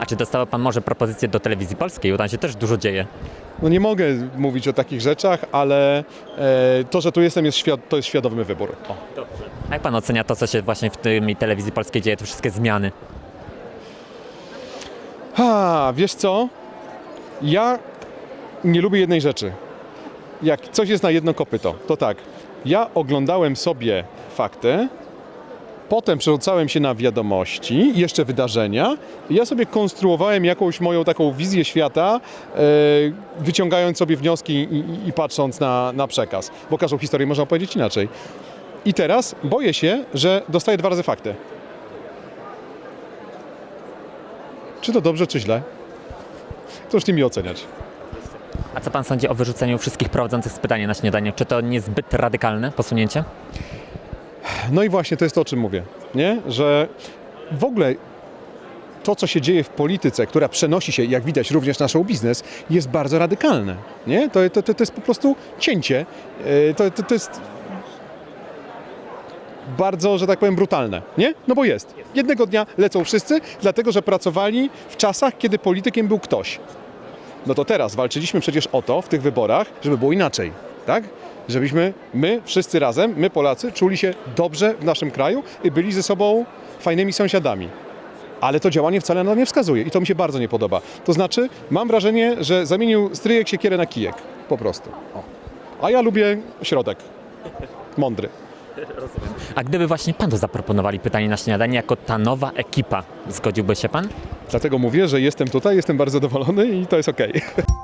A czy dostał pan może propozycję do telewizji polskiej? Bo tam się też dużo dzieje. No nie mogę mówić o takich rzeczach, ale e, to, że tu jestem, jest świad- to jest świadomy wybór. Dobrze. A jak pan ocenia to, co się właśnie w tej telewizji polskiej dzieje, te wszystkie zmiany? Ha, wiesz co? Ja nie lubię jednej rzeczy. Jak coś jest na jedno kopyto, to tak. Ja oglądałem sobie fakty, potem przerzucałem się na wiadomości, jeszcze wydarzenia. Ja sobie konstruowałem jakąś moją taką wizję świata, e, wyciągając sobie wnioski i, patrząc na, na przekaz. Bo każdą historię można opowiedzieć inaczej. I teraz boję się, że dostaję dwa razy fakty. Czy to dobrze, czy źle? To już nie mi oceniać. A co pan sądzi o wyrzuceniu wszystkich prowadzących z pytania na śniadanie? Czy to niezbyt radykalne posunięcie? No i właśnie to jest to, o czym mówię, nie? Że w ogóle to, co się dzieje w polityce, która przenosi się, jak widać, również na show biznes, jest bardzo radykalne, nie? To, to, to, jest po prostu cięcie. Yy, To, to, to jest bardzo, że tak powiem, brutalne, nie? No bo jest. Jednego dnia lecą wszyscy, dlatego że pracowali w czasach, kiedy politykiem był ktoś. No to teraz walczyliśmy przecież o to w tych wyborach, żeby było inaczej, tak? Żebyśmy my wszyscy razem, my Polacy, czuli się dobrze w naszym kraju i byli ze sobą fajnymi sąsiadami. Ale to działanie wcale na to nie wskazuje i to mi się bardzo nie podoba. To znaczy, mam wrażenie, że zamienił stryjek siekierę na kijek. Po prostu. O. A ja lubię środek. Mądry. A gdyby właśnie panu zaproponowali pytanie na śniadanie jako ta nowa ekipa, zgodziłby się pan? Dlatego mówię, że jestem tutaj, jestem bardzo zadowolony i to jest okej.